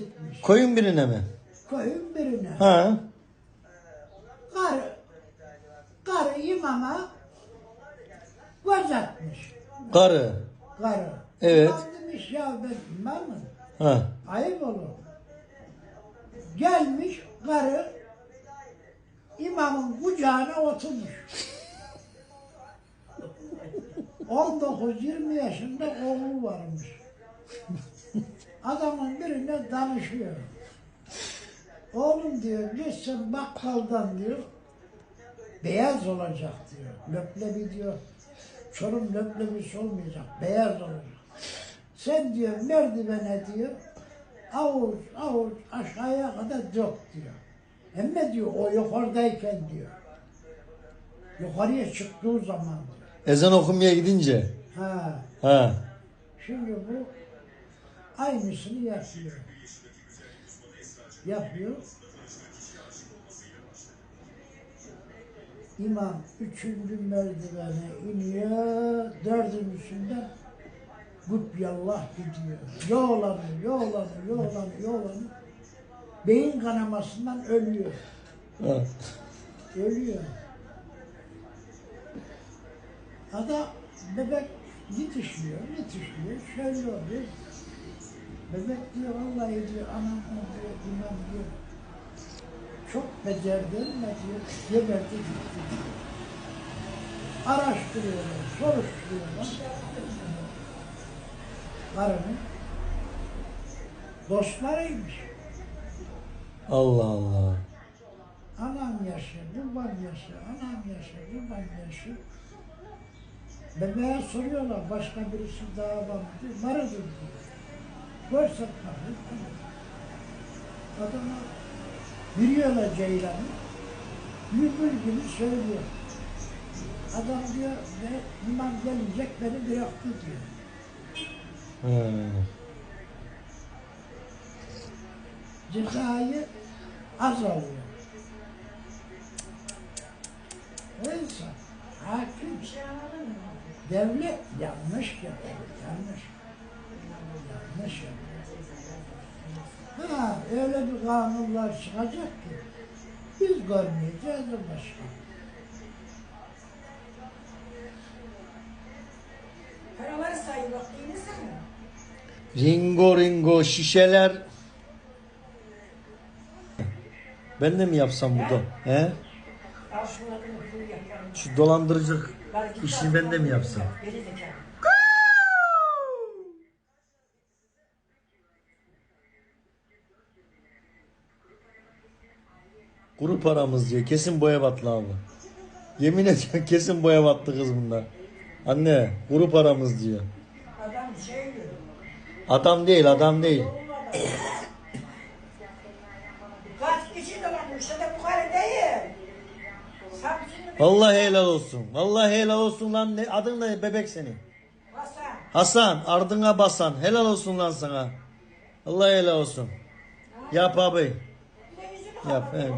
gitmiş. Koyun birine mi? Köyün birine. Ha. Karı, karı imama göz atmış. Karı. Karı. Evet. İmam demiş ya ben imamım. Ha. Ayıp olur. Gelmiş karı imamın kucağına oturmuş. 19-20 yaşında oğlu varmış. Adamın birine danışıyor. Oğlum diyor gitsin bakkaldan diyor beyaz olacak diyor. Löplebi diyor. Çorum löplebisi olmayacak. Beyaz olacak. Sen diyor merdivene diyor avuç avuç aşağıya kadar dök diyor. Hem diyor o yukarıdayken diyor. Yukarıya çıktığı zaman diyor. Ezan okumaya gidince. Ha. Ha. Şimdi bu aynısını yapıyor. Yapıyor. İmam üçüncü merdivene iniyor, dördüncüsünden Gutbiyallah gidiyor. Yoğlanıyor, yoğlanıyor, yoğlanıyor, yoğlanıyor. Beyin kanamasından ölüyor. ha. Ölüyor. Ada bebek yetişiyor, yetişiyor, şöyle oluyor. Bebek diyor vallahi diyor anam diyor imam diyor. Çok becerdim ve diyor geberdi gitti. Araştırıyorlar, soruşturuyorlar. Karının dostlarıymış. Allah Allah. Anam yaşı, babam yaşı, anam yaşı, babam yaşı. Bebeğe soruyorlar başka birisi daha var mı diyor. Diyor. Görse tabii. Adama veriyorlar ceylanı. Bülbül gibi söylüyor. Adam diyor ve imam gelecek beni bıraktı diyor. Ha. Cezayı az alıyor. Oysa hakim devlet yanlış yapıyor, yanlış. Yanlış. Ha öyle bir kanunlar çıkacak ki biz görmeyeceğiz de başka. Paraları say bak yine sana. Ringo ringo şişeler. Ben de mi yapsam burada? He? Al yaparım. Şu git işini ben de mi yapsam? Geri zekalı. Kuru paramız diyor. Kesin boya battı abi. Yemin ediyorum kesin boya battı kız bunda. Anne kuru paramız diyor. Adam şey diyor. Adam değil adam değil. Kaç kişi dolanmış da bu kadar değil. Samsun'da Vallahi helal olsun. Vallahi helal olsun lan. Ne, adın ne bebek senin? Hasan. Hasan ardına basan. Helal olsun lan sana. Allah helal olsun. Yap abi. Yap, evet.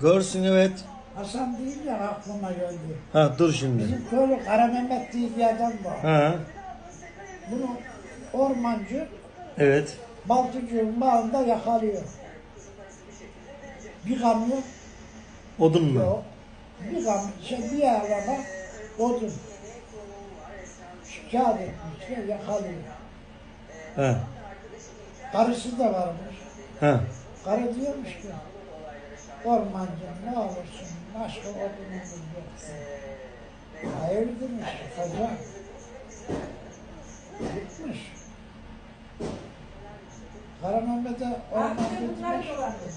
Görsün evet. Hasan deyince aklıma geldi. Ha dur şimdi. Bizim köylü Kara Mehmet diye bir adam var. Ha Bunu ormancı evet. Baltıcı'nın bağında yakalıyor. Bir kamyon Odun mu? yok. Bir kamyon, şey bir araba odun. Şikayet etmişler, yakalıyor. Ha Karısı da varmış. Ha. Karı diyormuş ki, ormancı ne olursun, başka odunumuz yok. Hayır demiş, hocam. Gitmiş. Kara Mehmet'e ormancı demiş.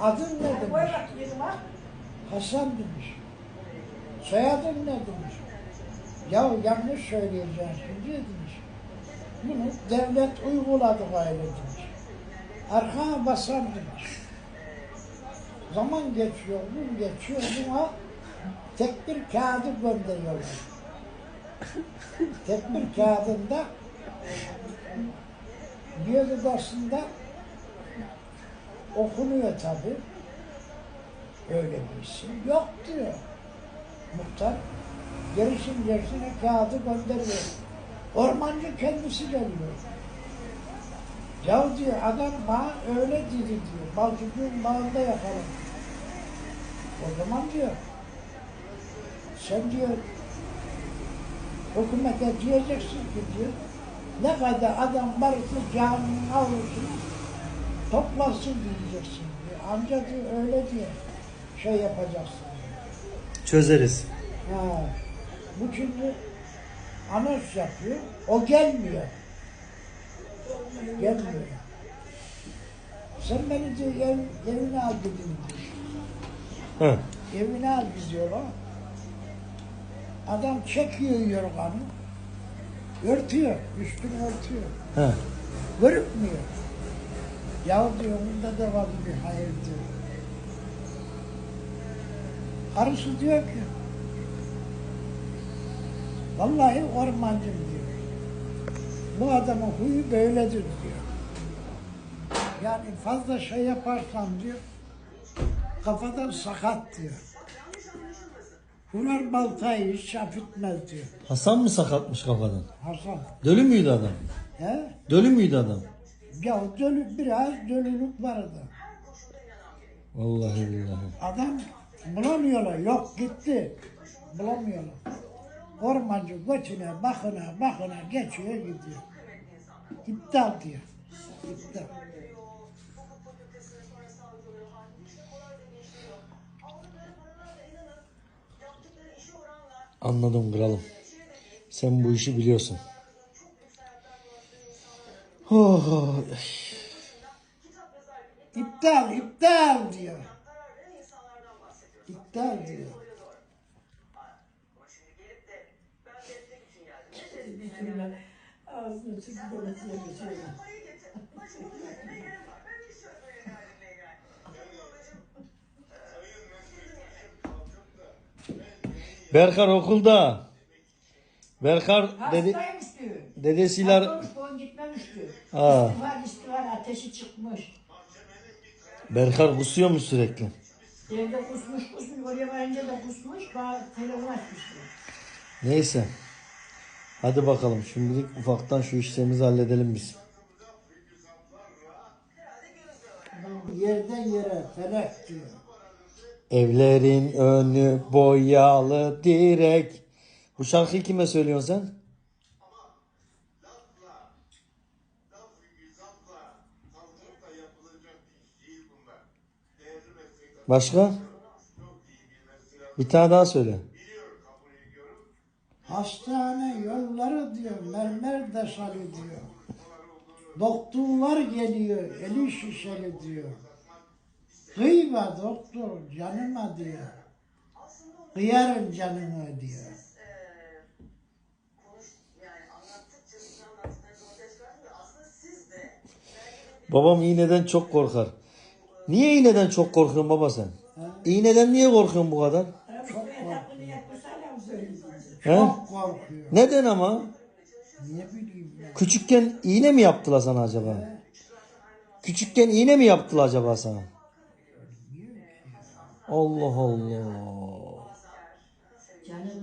Adın ne demiş. Hasan demiş. Soyadın ne demiş. Ya yanlış söyleyeceksin şimdi demiş. Bunu devlet uyguladı gayrı demiş. Arkana basan demiş. Zaman geçiyor, gün geçiyor buna tek bir kağıdı gönderiyorlar. tek bir kağıdında bir odasında okunuyor tabii. Öyle bir isim yok diyor. Muhtar gerisin gerisine kağıdı gönderiyor. Ormancı kendisi geliyor. Ya diyor adam bana öyle dedi diyor. Balcık'ın bağında yakalım. O zaman diyor. Sen diyor hükümete diyeceksin ki diyor. Ne kadar adam varsa caminin avlusunu toplasın diyeceksin diyor. Amca diyor öyle diyor. Şey yapacaksın. Çözeriz. Ha. Bu şimdi anons yapıyor. O gelmiyor. Gelmiyor. Sen beni diyor ev, evine al gidin diyor. Evine al gidiyor o. Adam çekiyor yorganı. Örtüyor. Üstünü örtüyor. Hı. Görükmüyor. Ya diyor bunda da var bir hayır diyor. Karısı diyor ki Vallahi ormancım diyor. Bu adamın huyu böyledir diyor. Yani fazla şey yaparsan diyor kafadan sakat diyor. Vurar baltayı hiç affetmez diyor. Hasan mı sakatmış kafadan? Hasan. Dölü müydü adam? He? Dölü müydü adam? Ya dölü, biraz dölülük vardı. Vallahi billahi. Adam bulamıyorlar. Yok gitti. Bulamıyorlar. Ormancı götüne bakına bakına geçiyor gidiyor. İptal diyor. İptal. Anladım kralım. Sen bu işi biliyorsun. Oh, oh. İptal, iptal diyor. İptal diyor. Ağzını çıkıp dolaşıyor geçiyor. Berkar okulda. Berkar dedi, Hastaymış diyor. dedesiyle Doktor gitmemiş diyor. Aa. İstifa istifa ateşi çıkmış. Berkar kusuyormuş sürekli. Evde kusmuş kusmuş. Oraya varınca da kusmuş. Bana telefon açmış diyor. Neyse. Hadi bakalım şimdilik ufaktan şu işlerimizi halledelim biz. Yerden yere felek diyor. Evlerin önü boyalı direk. Bu şarkıyı kime söylüyorsun sen? Başka? Bir tane daha söyle. Hastane yolları diyor, mermer deşali diyor. Doktorlar geliyor, eli şişeli diyor. Kıyma doktor, canıma diyor. Kıyarım canına diyor. Babam iğneden çok korkar. Niye iğneden çok korkuyorsun baba sen? İğneden niye korkuyorsun bu kadar? Çok yatakını yapmışlar ya söyleyeyim. He? Çok korkuyor. Neden ama? Ne bileyim ben. Küçükken iğne mi yaptılar sana acaba? Küçükken iğne mi yaptılar acaba sana? Allah Allah. Canı.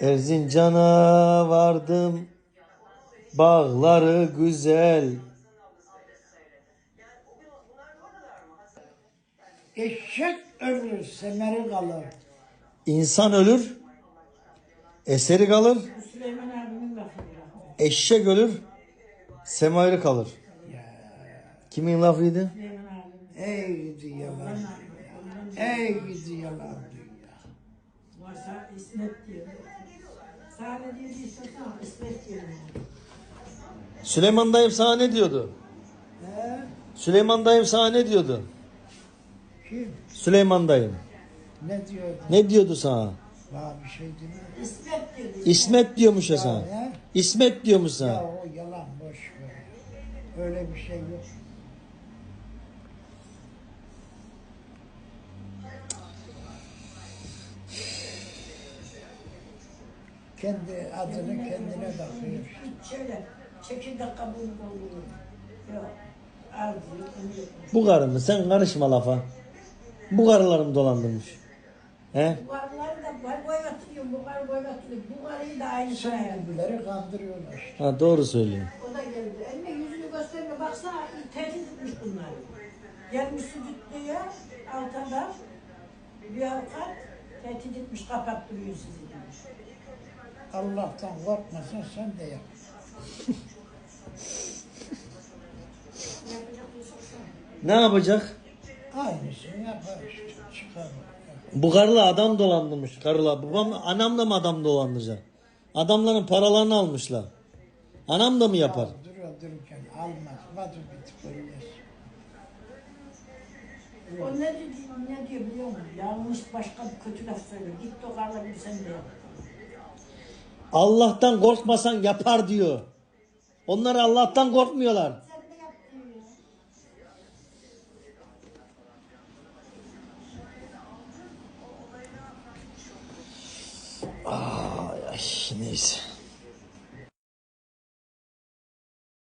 Erzincan'a vardım. Bağları güzel. Eşek ölür, semeri kalır. İnsan ölür. Eseri kalır. Süleyman abimin lafı. Eşek ölür. Semayrı kalır. Kimin lafıydı? Ey gidi yalan. Ey gidi yalan. Varsa İsmet diyor. Sana ne diyor istiyorsan İsmet diyor. Süleyman dayım sana ne diyordu? He? Süleyman dayım sana ne diyordu? Kim? Süleyman dayım. Ne diyordu? Ne diyordu sana? Bana bir şey demedi. İsmet diyor. İsmet diyormuş ya sana. He? İsmet diyormuş Ya sana. o yalan boş ver. Öyle bir şey yok. Kendi adını kendine bakıyor. Şöyle çekirdek kabuğunu dolduruyor. Yok. Bu karı mı? Sen karışma lafa. Bu karılarım dolandırmış. He? Bu karıları da boy boy atıyor, bu karı boy atıyor. Bu karıyı da aynı şey. gibileri kandırıyorlar. Ha doğru söylüyor. O da geldi. Elime yüzünü gösterme baksana tehdit etmiş bunlar. Gelmiş stüdyoya altında bir avukat tehdit etmiş kapattırıyor sizi demiş. Allah'tan korkmasan sen de yap. Ne yapacak? Aynısını yapar işte. Çıkar. Bu karıla adam dolandırmış karıla. Babam anam da mı adam dolandıracak? Adamların paralarını almışlar. Anam da mı yapar? Duruyor dururken almaz. Vadır bitip ölmez. O ne diyor, ne diyor biliyor musun? Yanlış başka bir kötü laf söylüyor. Git o karla bir sen de yap. Allah'tan korkmasan yapar diyor. Onlar Allah'tan korkmuyorlar. Sen de yap diyor. Ay, ay neyse.